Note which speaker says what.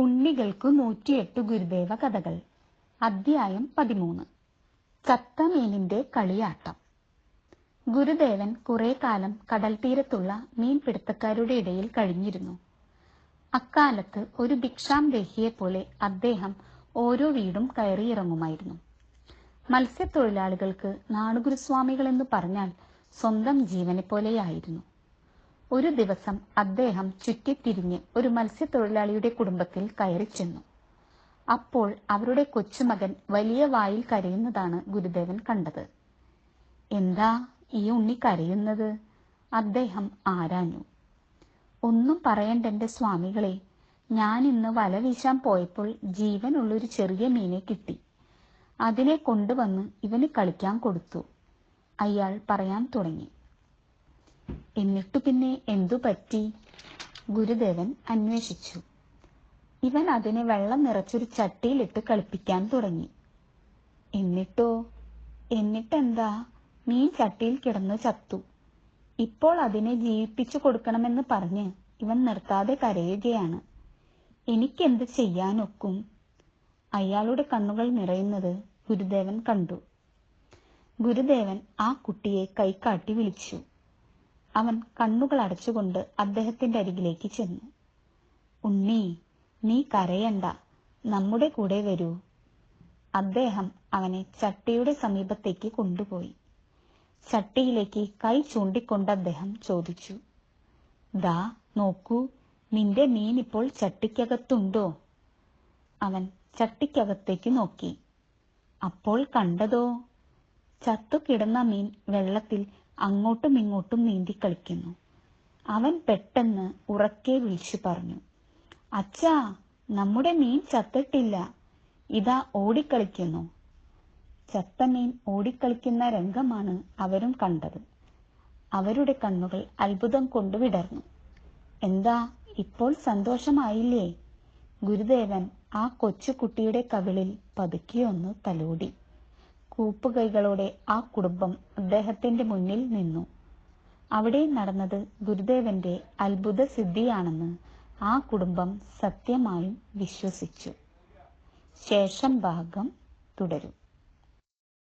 Speaker 1: ഉണ്ണികൾക്കു നൂറ്റിയെട്ട് ഗുരുദേവ കഥകൾ. അധ്യായം പതിമൂന്ന്. കത്തമീനിന്റെ കളിയാട്ടം. ഗുരുദേവൻ കുറെ കാലം കടൽ തീരത്തുള്ള മീൻപിടുത്തക്കാരുടെ ഇടയിൽ കഴിഞ്ഞിരുന്നു. അക്കാലത്ത് ഒരു ഭിക്ഷാംദേഹിയെ പോലെ അദ്ദേഹം ഓരോ വീടും കയറിയിറങ്ങുമായിരുന്നു. മത്സ്യത്തൊഴിലാളികൾക്ക് നാടുഗുരുസ്വാമികൾ എന്ന് പറഞ്ഞാൽ സ്വന്തം ജീവനെ പോലെയായിരുന്നു ഒരു ദിവസം അദ്ദേഹം ചുറ്റിത്തിരിഞ്ഞ് ഒരു മത്സ്യത്തൊഴിലാളിയുടെ കുടുംബത്തിൽ കയറി ചെന്നു. അപ്പോൾ അവരുടെ കൊച്ചുമകൻ വലിയ വായിൽ കരയുന്നതാണ് ഗുരുദേവൻ കണ്ടത്. എന്താ ഈ ഉണ്ണി കരയുന്നത്? അദ്ദേഹം ആരാഞ്ഞു. ഒന്നും പറയണ്ടെന്റെ സ്വാമികളെ ഞാൻ ഇന്ന് വല വീശാൻ പോയപ്പോൾ ജീവനുള്ളൊരു ചെറിയ മീനെ കിട്ടി. അതിനെ കൊണ്ടുവന്ന് ഇവന് കളിക്കാൻ കൊടുത്തു. അയാൾ പറയാൻ തുടങ്ങി. എന്നിട്ടു പിന്നെ എന്തു പറ്റി? ഗുരുദേവൻ അന്വേഷിച്ചു. ഇവൻ അതിനെ വെള്ളം നിറച്ചൊരു ചട്ടിയിലിട്ട് കളിപ്പിക്കാൻ തുടങ്ങി. എന്നിട്ടോ? എന്നിട്ടെന്താ? മീൻ ചട്ടിയിൽ കിടന്ന് ചത്തു. ഇപ്പോൾ അതിനെ ജീവിപ്പിച്ചു കൊടുക്കണമെന്ന് പറഞ്ഞ് ഇവൻ നിർത്താതെ കരയുകയാണ്. എനിക്കെന്ത് ചെയ്യാനൊക്കും? അയാളുടെ കണ്ണുകൾ നിറയുന്നത് ഗുരുദേവൻ കണ്ടു. ഗുരുദേവൻ ആ കുട്ടിയെ കൈക്കാട്ടി വിളിച്ചു. അവൻ കണ്ണുകൾ അടച്ചുകൊണ്ട് അദ്ദേഹത്തിന്റെ അരികിലേക്ക് ചെന്നു. ഉണ്ണി നീ കരയണ്ട. നമ്മുടെ കൂടെ വരൂ. അദ്ദേഹം അവനെ ചട്ടിയുടെ സമീപത്തേക്ക് കൊണ്ടുപോയി. ചട്ടിയിലേക്ക് കൈ ചൂണ്ടിക്കൊണ്ട് അദ്ദേഹം ചോദിച്ചു ദാ നോക്കൂ നിന്റെ മീൻ ഇപ്പോൾ ചട്ടിക്കകത്തുണ്ടോ? അവൻ ചട്ടിക്കകത്തേക്ക് നോക്കി. അപ്പോൾ കണ്ടതോ? ചത്തു കിടന്ന മീൻ വെള്ളത്തിൽ അങ്ങോട്ടും ഇങ്ങോട്ടും നീന്തി കളിക്കുന്നു. അവൻ പെട്ടെന്ന് ഉറക്കെ വിളിച്ചു പറഞ്ഞു അച്ഛാ നമ്മുടെ മീൻ ചത്തിട്ടില്ല. ഇതാ ഓടിക്കളിക്കുന്നു. ചത്ത മീൻ ഓടിക്കളിക്കുന്ന രംഗമാണ് അവരും കണ്ടത്. അവരുടെ കണ്ണുകൾ അത്ഭുതം കൊണ്ട് വിടർന്നു. എന്താ ഇപ്പോൾ സന്തോഷമായില്ലേ? ഗുരുദേവൻ ആ കൊച്ചുകുട്ടിയുടെ കവിളിൽ പതുക്കെ ഒന്ന് തലോടി. കൂപ്പുകൈകളോടെ ആ കുടുംബം അദ്ദേഹത്തിന്റെ മുന്നിൽ നിന്നു. അവിടെ നടന്നത് ഗുരുദേവന്റെ അത്ഭുത സിദ്ധിയാണെന്ന് ആ കുടുംബം സത്യമായും വിശ്വസിച്ചു. ശേഷം ഭാഗം തുടരും.